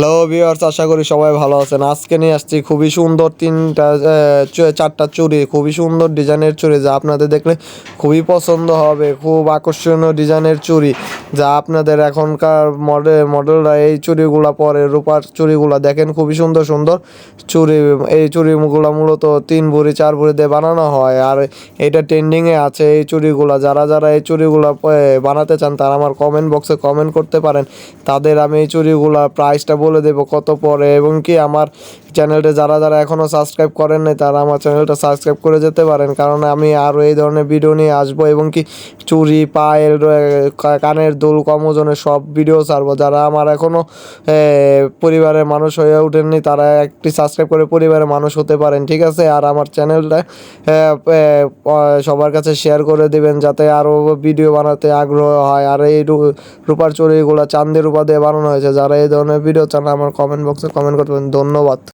Hello viewers আশা করি সবাই ভালো আছেন। আজকে নিয়ে আসছি খুবই সুন্দর তিনটা চারটা চুড়ি, খুবই সুন্দর ডিজাইনের চুড়ি যা আপনাদের দেখলে খুবই পছন্দ হবে। খুব আকর্ষণীয় ডিজাইনের চুড়ি যা আপনাদের এখনকার মডেল মডেলরা এই চুড়িগুলা পরে, রূপার চুড়িগুলা দেখেন খুবই সুন্দর সুন্দর চুড়ি। এই চুড়িগুলা মূলত তিন ভরি, চার ভরি দিয়ে বানানো হয় আর এটা ট্রেন্ডিংয়ে আছে এই চুড়িগুলা। যারা যারা এই চুড়িগুলা বানাতে চান তারা আমার কমেন্ট বক্সে কমেন্ট করতে পারেন। তাদের আমি এই চুড়িগুলা প্রাইসটা বলে দেবো কত পরে এবং কি আমার চ্যানেলটা যারা যারা এখনও সাবস্ক্রাইব করেন নাই, তারা আমার চ্যানেলটা সাবস্ক্রাইব করে যেতে পারেন। কারণ আমি আরও এই ধরনের ভিডিও নিয়ে আসব এবং কি চুরি কা- কানের দুল কম ওজনের সব ভিডিও ছাড়বো। যারা আমার এখনও পরিবারের মানুষ হয়ে ওঠেননি, তারা একটি সাবস্ক্রাইব করে পরিবারের মানুষ হতে পারেন, ঠিক আছে? আর আমার চ্যানেলটা সবার কাছে শেয়ার করে দেবেন যাতে আরও ভিডিও বানাতে আগ্রহ হয়। আর এই রূপার চুরিগুলো চান্দের রূপা দিয়ে বানানো হয়েছে। যারা এই ধরনের ভিডিও চান আমার কমেন্ট বক্সে কমেন্ট করবেন ধন্যবাদ।